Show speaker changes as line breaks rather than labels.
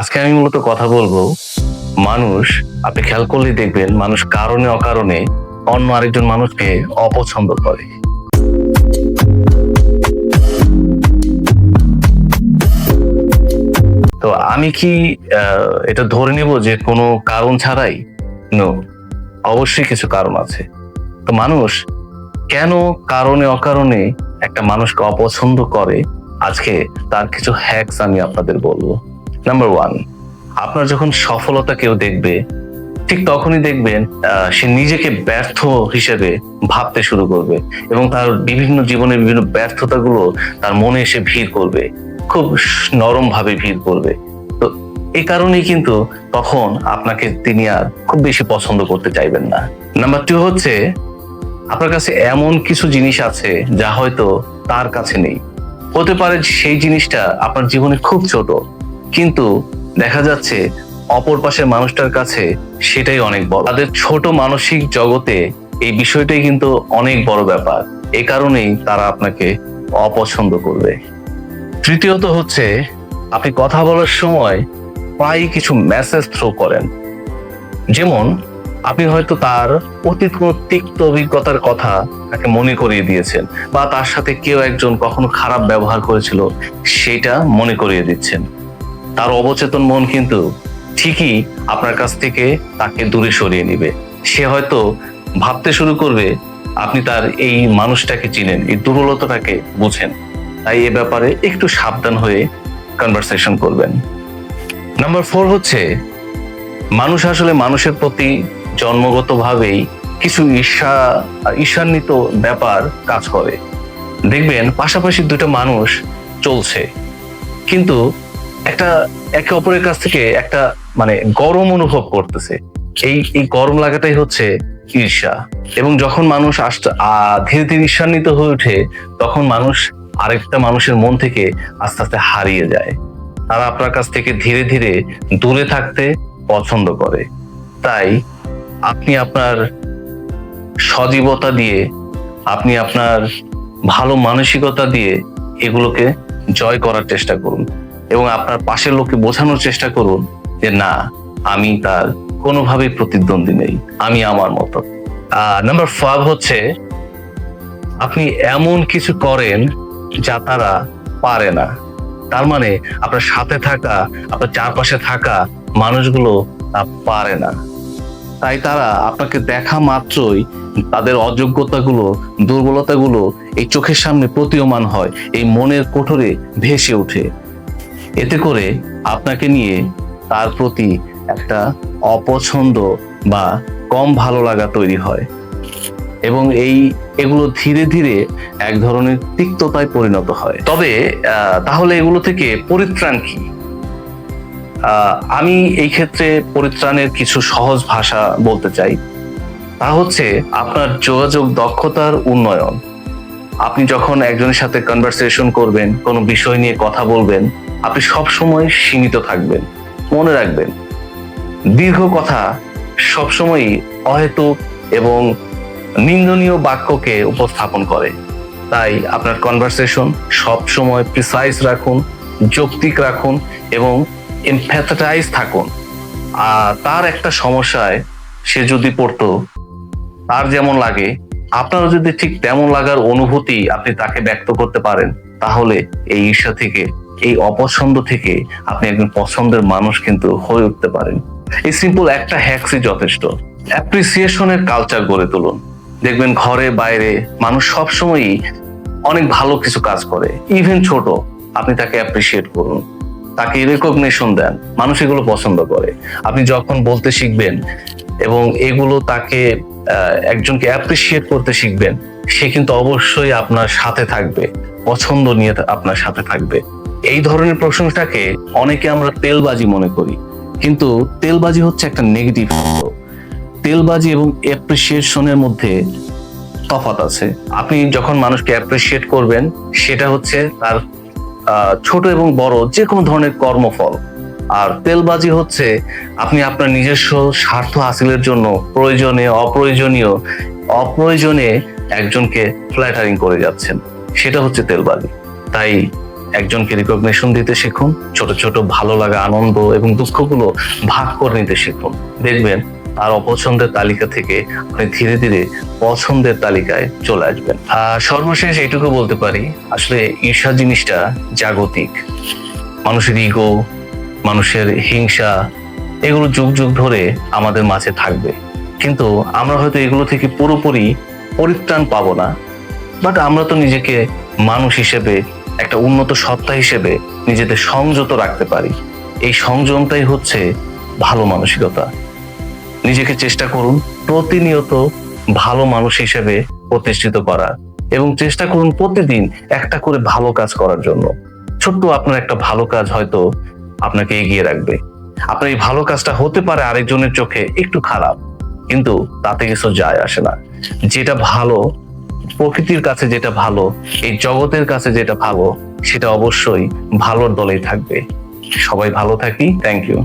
আজকে আমি মূলত কথা বলব, মানুষ, আপনি খেয়াল করলে দেখবেন মানুষ কারণে অকারণে অন্য আরেকজন মানুষকে অপছন্দ করে। তো আমি কি এটা ধরে নিব যে কোনো কারণ ছাড়াই? নো অবশ্যই কিছু কারণ আছে। তো মানুষ কেন কারণে অকারণে একটা মানুষকে অপছন্দ করে? আজকে তার কিছু হ্যাকস আমি আপনাদের বলব। নাম্বার ওয়ান আপনার যখন সফলতা কেউ দেখবে, ঠিক তখনই দেখবেন সে নিজেকে ব্যর্থ হিসেবে ভাবতে শুরু করবে এবং তার বিভিন্ন জীবনের বিভিন্ন ব্যর্থতাগুলো তার মনে এসে ভিড় করবে, খুব নরম ভাবে ভিড় করবে। তো এই কারণেই কিন্তু তখন আপনাকে তিনি আর খুব বেশি পছন্দ করতে চাইবেন না। নাম্বার টু হচ্ছে, আপনার কাছে এমন কিছু জিনিস আছে যা হয়তো তার কাছে নেই। হতে পারে সেই জিনিসটা আপনার জীবনে খুব ছোট কিন্তু দেখা যাচ্ছে অপর পাশের মানুষটার কাছে সেটাই অনেক বড়। তাদের ছোট মানসিক জগতে এই বিষয়টাই কিন্তু অনেক বড় ব্যাপার। এই কারণেই তারা আপনাকে অপছন্দ করবে। তৃতীয়ত হচ্ছে, আপনি কথা বলার সময় প্রায় কিছু মেসেজ থ্রো করেন। যেমন, আপনি হয়তো তার অতীত কোনো তিক্ত অভিজ্ঞতার কথা তাকে মনে করিয়ে দিয়েছেন বা তার সাথে কেউ একজন কখনো খারাপ ব্যবহার করেছিল, সেটা মনে করিয়ে দিচ্ছেন। তার অবচেতন মন কিন্তু ঠিকই আপনার কাছ থেকে তাকে দূরে সরিয়ে নিবে। সে হয়তো ভাবতে শুরু করবে, আপনি তার এই মানুষটাকে চিনেন, এই দুর্বলতাটাকে বুঝেন। তাই এ ব্যাপারে একটু সাবধান হয়ে কনভারসেশন করবেন। নাম্বার ফোর হচ্ছে, মানুষ আসলে মানুষের প্রতি জন্মগতভাবেই কিছু ঈর্ষা, ঈর্ষান্বিত ব্যাপার কাজ করে। দেখবেন পাশাপাশি দুটো মানুষ চলছে। কিন্তু একটা একে অপরের কাছ থেকে একটা মানে গরম অনুভব করতেছে। এই এই গরম লাগাটাই হচ্ছে ঈর্ষা। এবং যখন মানুষ আস্তে ধীরে ধীরে ঈর্ষান্বিত হয়ে ওঠে, তখন মানুষ আরেকটা মানুষের মন থেকে আস্তে আস্তে হারিয়ে যায়। তারা আপনার কাছ থেকে ধীরে ধীরে দূরে থাকতে পছন্দ করে। তাই আপনি আপনার সজীবতা দিয়ে, আপনি আপনার ভালো মানসিকতা দিয়ে এগুলোকে জয় করার চেষ্টা করুন। এবং আপনার পাশের লোককে বোঝানোর চেষ্টা করুন যে না, আমি তার কোনোভাবেই প্রতিদ্বন্দ্বী নেই। আমি আমার মতো। নাম্বার ফাইভ হচ্ছে, আপনি এমন কিছু করেন যা তারা পারে না। তার মানে আপনার সাথে থাকা, আপনার চারপাশে থাকা মানুষগুলো তা পারে না। তাই তারা আপনাকে দেখা মাত্রই তাদের অযোগ্যতাগুলো, দুর্বলতাগুলো এই চোখের সামনে প্রতীয়মান হয়, এই মনের কোঠরে ভেসে ওঠে। এতে করে আপনাকে নিয়ে তার প্রতি একটা অপছন্দ বা কম ভালো লাগা তৈরি হয়। এবং এই, এগুলো ধীরে ধীরে এক ধরনের তিক্ততায় পরিণত হয়। তবে তাহলে এগুলো থেকে পরিত্রাণ কি? আমি এই ক্ষেত্রে পরিত্রাণের কিছু সহজ ভাষা বলতে চাই। তা হচ্ছে আপনার যোগাযোগ দক্ষতার উন্নয়ন। আপনি যখন একজনের সাথে কনভারসেশন করবেন, কোনো বিষয় নিয়ে কথা বলবেন আপনি সব সময় সীমিত থাকবেন, মনে রাখবেন। দীর্ঘ কথা সবসময়ই অহেতুক এবং নিন্দনীয় বাক্যকে উপস্থাপন করে। তাই আপনার কনভারসেশন সব সময় প্রিসাইজ রাখুন, যৌক্তিক রাখুন এবং এমপ্যাথাটাইজ থাকুন। আর তার একটা সমস্যায় সে যদি পড়তো, তার যেমন লাগে, আপনারও যদি ঠিক তেমন লাগার অনুভূতি আপনি তাকে ব্যক্ত করতে পারেন, তাহলে এই ঈর্ষা থেকে এই অপছন্দ থেকে আপনি একজন পছন্দের মানুষ কিন্তু হয়ে উঠতে পারেন। এই সিম্পল একটা হ্যাক্সই যথেষ্ট। অ্যাপ্রিসিয়েশনের কালচার গড়ে তুলুন। দেখবেন ঘরে, বাইরে মানুষ সবসময়ই অনেক ভালো কিছু কাজ করে। ইভেন ছোট, আপনি তাকে অ্যাপ্রিসিয়েট করুন। তাকে রেকগনিশন দেন। মানুষ এগুলো পছন্দ করে। আপনি যখন বলতে শিখবেন এবং এগুলো তাকে একজনকে অ্যাপ্রিসিয়েট করতে শিখবেন, সে কিন্তু অবশ্যই আপনার সাথে থাকবে। পছন্দ নিয়ে আপনার সাথে থাকবে। এই ধরনের প্রশংসাকে অনেকে আমরা তেলবাজি মনে করি। কিন্তু তেলবাজি হচ্ছে একটা নেগেটিভ শব্দ। তেলবাজি এবং অ্যাপ্রিসিয়েশনের মধ্যে তফাৎ আছে। আপনি যখন মানুষকে অ্যাপ্রিসিয়েট করবেন, সেটা হচ্ছে তার ছোট এবং বড় যে কোনো ধরনের কর্মফল। আর তেলবাজি হচ্ছে আপনি আপনার নিজস্ব স্বার্থ হাসিলের জন্য প্রয়োজনে, অপ্রয়োজনীয়, অপ্রয়োজনে একজনকে ফ্ল্যাটারিং করে যাচ্ছেন। সেটা হচ্ছে তেলবাজি। তাই একজনকে রিকগনিশন দিতে শিখুন, ছোট ছোট ভালো লাগা, আনন্দ এবং দুঃখগুলো ভাগ করে নিতে শিখুন। দেখবেন আর অপছন্দের তালিকা থেকে আপনি ধীরে ধীরে পছন্দের তালিকায় চলে আসবেন। সর্বশেষ এইটুকু বলতে পারি, আসলে ঈর্ষা জিনিসটা জাগতিক। মানুষের ইগো মানুষের হিংসা, এগুলো যুগ যুগ ধরে আমাদের মাঝে থাকবে। কিন্তু আমরা হয়তো এগুলো থেকে পুরোপুরি পরিত্রাণ পাবো না। বাট আমরা তো নিজেকে মানুষ হিসেবে একটা উন্নত সত্তা হিসেবে নিজেদের সংযত রাখতে পারি। এই সংযমটাই হচ্ছে ভালো মানসিকতা। নিজেকে চেষ্টা করুন প্রতিনিয়ত ভালো মানুষ হিসেবে প্রতিষ্ঠিত করার এবং চেষ্টা করুন প্রতিদিন একটা করে ভালো কাজ করার জন্য। ছোট্ট আপনার একটা ভালো কাজ হয়তো আপনাকে এগিয়ে রাখবে। আপনার এই ভালো কাজটা হতে পারে আরেকজনের চোখে একটু খারাপ, কিন্তু তাতে কিছু যায় আসে না। যেটা ভালো প্রকৃতির কাছে যেটা ভালো, এই জগতের কাছে যেটা ভালো, সেটা অবশ্যই ভালোর দলেই থাকবে। সবাই ভালো থাকি থ্যাংক ইউ